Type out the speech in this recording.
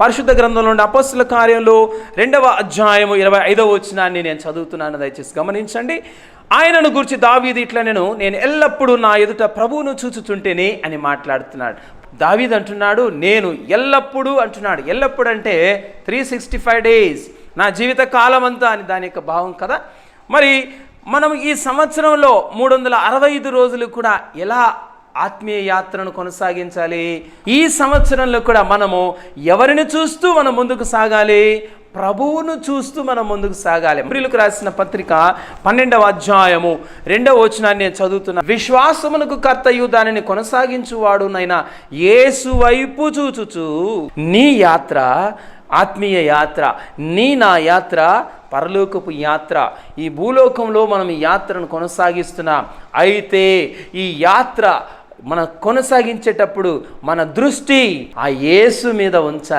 పరిశుద్ధ గ్రంథంలో ఉండే అపస్సుల కార్యంలో రెండవ అధ్యాయము ఇరవై ఐదవ వచనాన్ని నేను చదువుతున్నాను దయచేసి గమనించండి. ఆయనను గురించి దావీది ఇట్లా నేను నేను ఎల్లప్పుడూ నా ఎదుట ప్రభువును చూచుచుంటేనే అని మాట్లాడుతున్నాడు. దావీద్ అంటున్నాడు నేను ఎల్లప్పుడూ అంటున్నాడు. ఎల్లప్పుడు అంటే త్రీ సిక్స్టీ ఫైవ్ డేస్ నా జీవిత కాలం అంతా అని దాని యొక్క భావం కదా. మరి మనం ఈ సంవత్సరంలో మూడు వందల అరవై ఐదు రోజులు కూడా ఎలా ఆత్మీయ యాత్రను కొనసాగించాలి. ఈ సంవత్సరంలో కూడా మనము ఎవరిని చూస్తూ మనం ముందుకు సాగాలి? ప్రభువును చూస్తూ మనం ముందుకు సాగాలి. ప్రియులకు రాసిన పత్రిక పన్నెండవ అధ్యాయము రెండవ వచనాన్ని నేను చదువుతున్నా. విశ్వాసమునకు కర్తయు దానిని కొనసాగించువాడు నైనా ఏసు వైపు చూచుచు. నీ యాత్ర ఆత్మీయ యాత్ర నీ నా యాత్ర పరలోకపు యాత్ర. ఈ భూలోకంలో మనం ఈ యాత్రను కొనసాగిస్తున్నాం. అయితే ఈ యాత్ర మన కొనసాగించేటప్పుడు మన దృష్టి ఆ యేసు మీద ఉంచాలి.